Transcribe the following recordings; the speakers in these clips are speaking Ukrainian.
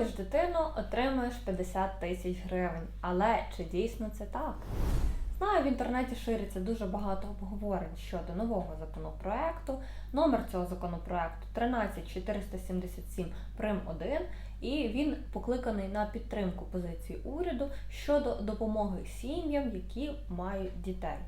Народиш дитину, отримаєш 50 тисяч гривень. Але чи дійсно це так? Знаю, в інтернеті шириться дуже багато обговорень щодо нового законопроекту. Номер цього законопроекту 13477 Прим 1, і він покликаний на підтримку позиції уряду щодо допомоги сім'ям, які мають дітей.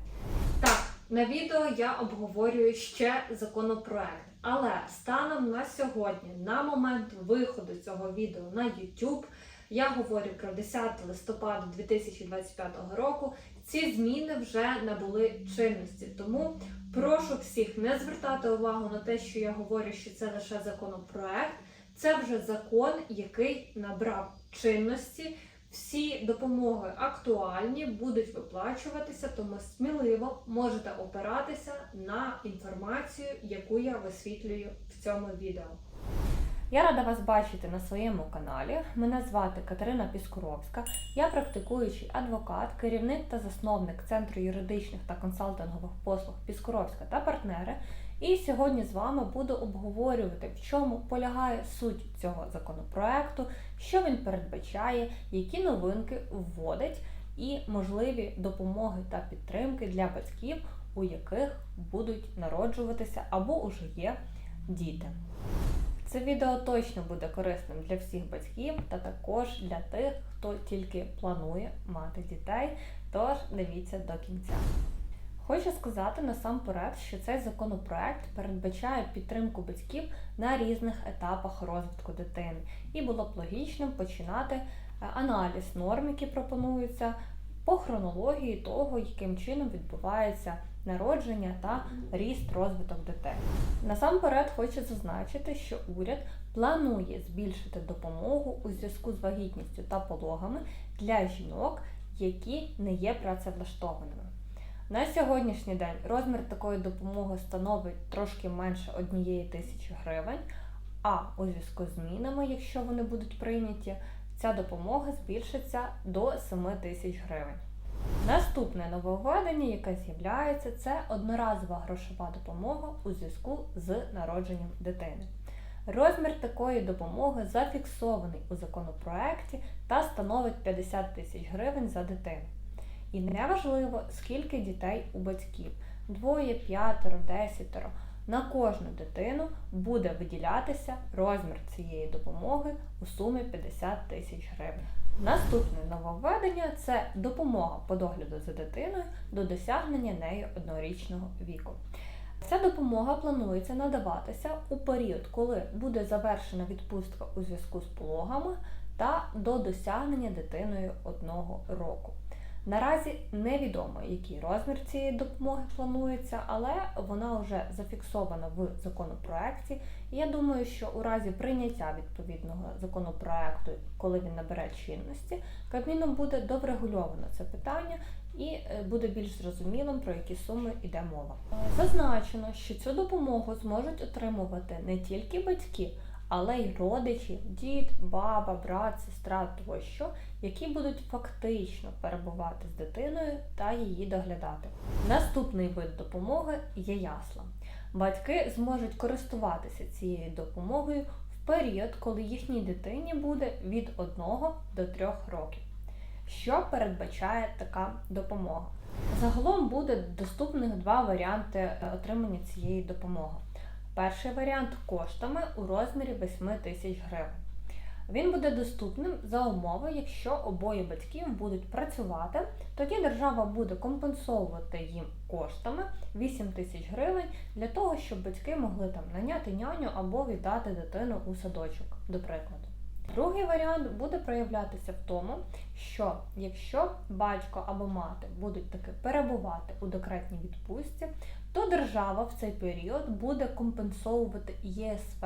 Так, на відео я обговорюю ще законопроект, але станом на сьогодні, на момент виходу цього відео на YouTube, я говорю про 10 листопада 2025 року. Ці зміни вже набули чинності. Тому прошу всіх не звертати увагу на те, що я говорю, що це лише законопроект. Це вже закон, який набрав чинності. Всі допомоги актуальні, будуть виплачуватися, тому сміливо можете опиратися на інформацію, яку я висвітлюю в цьому відео. Я рада вас бачити на своєму каналі. Мене звати Катерина Піскуровська. Я практикуючий адвокат, керівник та засновник Центру юридичних та консалтингових послуг Піскуровська та партнери. І сьогодні з вами буду обговорювати, в чому полягає суть цього законопроекту, що він передбачає, які новинки вводить і можливі допомоги та підтримки для батьків, у яких будуть народжуватися або уже є діти. Це відео точно буде корисним для всіх батьків та також для тих, хто тільки планує мати дітей. Тож дивіться до кінця. Хочу сказати насамперед, що цей законопроект передбачає підтримку батьків на різних етапах розвитку дитини, і було б логічним починати е, аналіз норм, які пропонуються, по хронології того, яким чином відбувається народження та ріст розвиток дітей. Насамперед хочу зазначити, що уряд планує збільшити допомогу у зв'язку з вагітністю та пологами для жінок, які не є працевлаштованими. На сьогоднішній день розмір такої допомоги становить трошки менше однієї тисячі гривень, а у зв'язку з змінами, якщо вони будуть прийняті, ця допомога збільшиться до 7 тисяч гривень. Наступне нововведення, яке з'являється, це одноразова грошова допомога у зв'язку з народженням дитини. Розмір такої допомоги зафіксований у законопроекті та становить 50 тисяч гривень за дитину. І неважливо, скільки дітей у батьків двоє, п'ятеро, десятеро. На кожну дитину буде виділятися розмір цієї допомоги у сумі 50 тисяч гривень. Наступне нововведення це допомога по догляду за дитиною до досягнення нею однорічного віку. Ця допомога планується надаватися у період, коли буде завершена відпустка у зв'язку з пологами та до досягнення дитиною одного року. Наразі невідомо, який розмір цієї допомоги планується, але вона вже зафіксована в законопроекті. І я думаю, що у разі прийняття відповідного законопроекту, коли він набере чинності, Кабміном буде доврегульовано це питання і е, буде більш зрозумілим, про які суми йде мова. Зазначено, що цю допомогу зможуть отримувати не тільки батьки але й родичі, дід, баба, брат, сестра тощо, які будуть фактично перебувати з дитиною та її доглядати. Наступний вид допомоги є ясла. Батьки зможуть користуватися цією допомогою в період, коли їхній дитині буде від 1 до 3 років. Що передбачає така допомога? Загалом буде доступних два варіанти отримання цієї допомоги. Перший варіант коштами у розмірі 8 тисяч гривень. Він буде доступним за умови, якщо обоє батьків будуть працювати, тоді держава буде компенсовувати їм коштами 8 тисяч гривень для того, щоб батьки могли там наняти няню або віддати дитину у садочок, до прикладу. Другий варіант буде проявлятися в тому, що якщо батько або мати будуть таки перебувати у декретній відпустці, то держава в цей період буде компенсовувати ЄСВ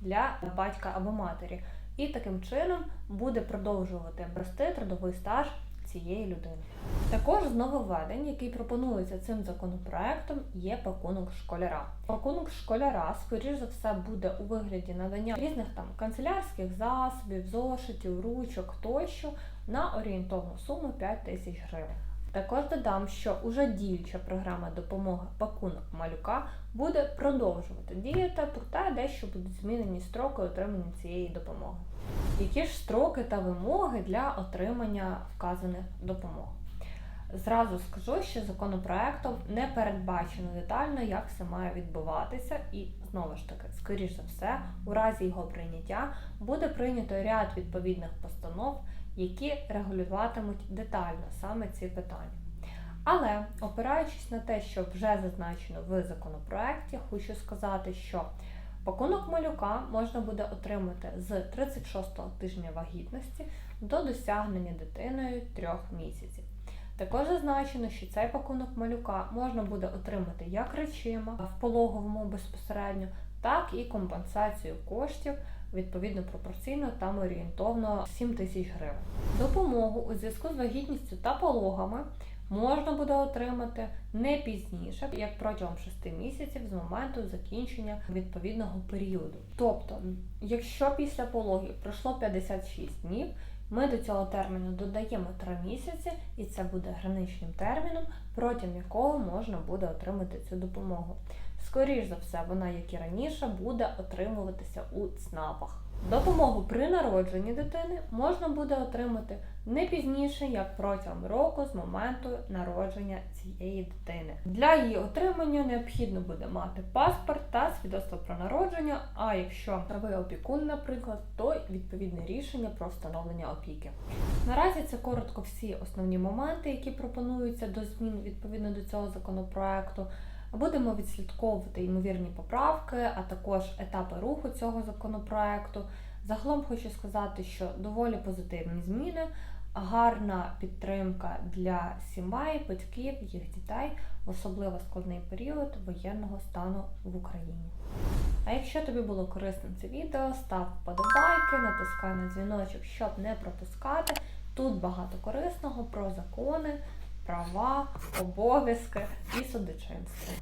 для батька або матері. І таким чином буде продовжувати брости трудовий стаж цієї людини. Також з нововведень, який пропонується цим законопроектом, є пакунок школяра. Пакунок школяра, скоріш за все, буде у вигляді надання різних там канцелярських засобів, зошитів, ручок тощо на орієнтовну суму 5 тисяч гривень. Також додам, що уже діюча програма допомоги пакунок малюка буде продовжувати діяти, проте дещо будуть змінені строки отримання цієї допомоги. Які ж строки та вимоги для отримання вказаних допомог? Зразу скажу, що законопроектом не передбачено детально, як це має відбуватися, і знову ж таки, скоріш за все, у разі його прийняття буде прийнято ряд відповідних постанов, які регулюватимуть детально саме ці питання. Але опираючись на те, що вже зазначено в законопроекті, хочу сказати, що пакунок малюка можна буде отримати з 36-го тижня вагітності до досягнення дитиною 3 місяців. Також зазначено, що цей пакунок малюка можна буде отримати як речима в пологовому безпосередньо, так і компенсацію коштів відповідно пропорційно там орієнтовно 7 тисяч гривень. Допомогу у зв'язку з вагітністю та пологами можна буде отримати не пізніше, як протягом 6 місяців з моменту закінчення відповідного періоду. Тобто, якщо після пологів пройшло 56 днів, ми до цього терміну додаємо 3 місяці, і це буде граничним терміном, протягом якого можна буде отримати цю допомогу. Скоріш за все, вона, як і раніше, буде отримуватися у ЦНАПах. Допомогу при народженні дитини можна буде отримати не пізніше, як протягом року з моменту народження цієї дитини. Для її отримання необхідно буде мати паспорт та свідоцтво про народження. А якщо ви опікун, наприклад, то відповідне рішення про встановлення опіки. Наразі це коротко всі основні моменти, які пропонуються до змін відповідно до цього законопроекту. Будемо відслідковувати ймовірні поправки, а також етапи руху цього законопроекту. Загалом хочу сказати, що доволі позитивні зміни, гарна підтримка для сімей, батьків, їх дітей, в особливо складний період воєнного стану в Україні. А якщо тобі було корисним це відео, став вподобайки, натискай на дзвіночок, щоб не пропускати. Тут багато корисного про закони, права, обов'язки і судочинство.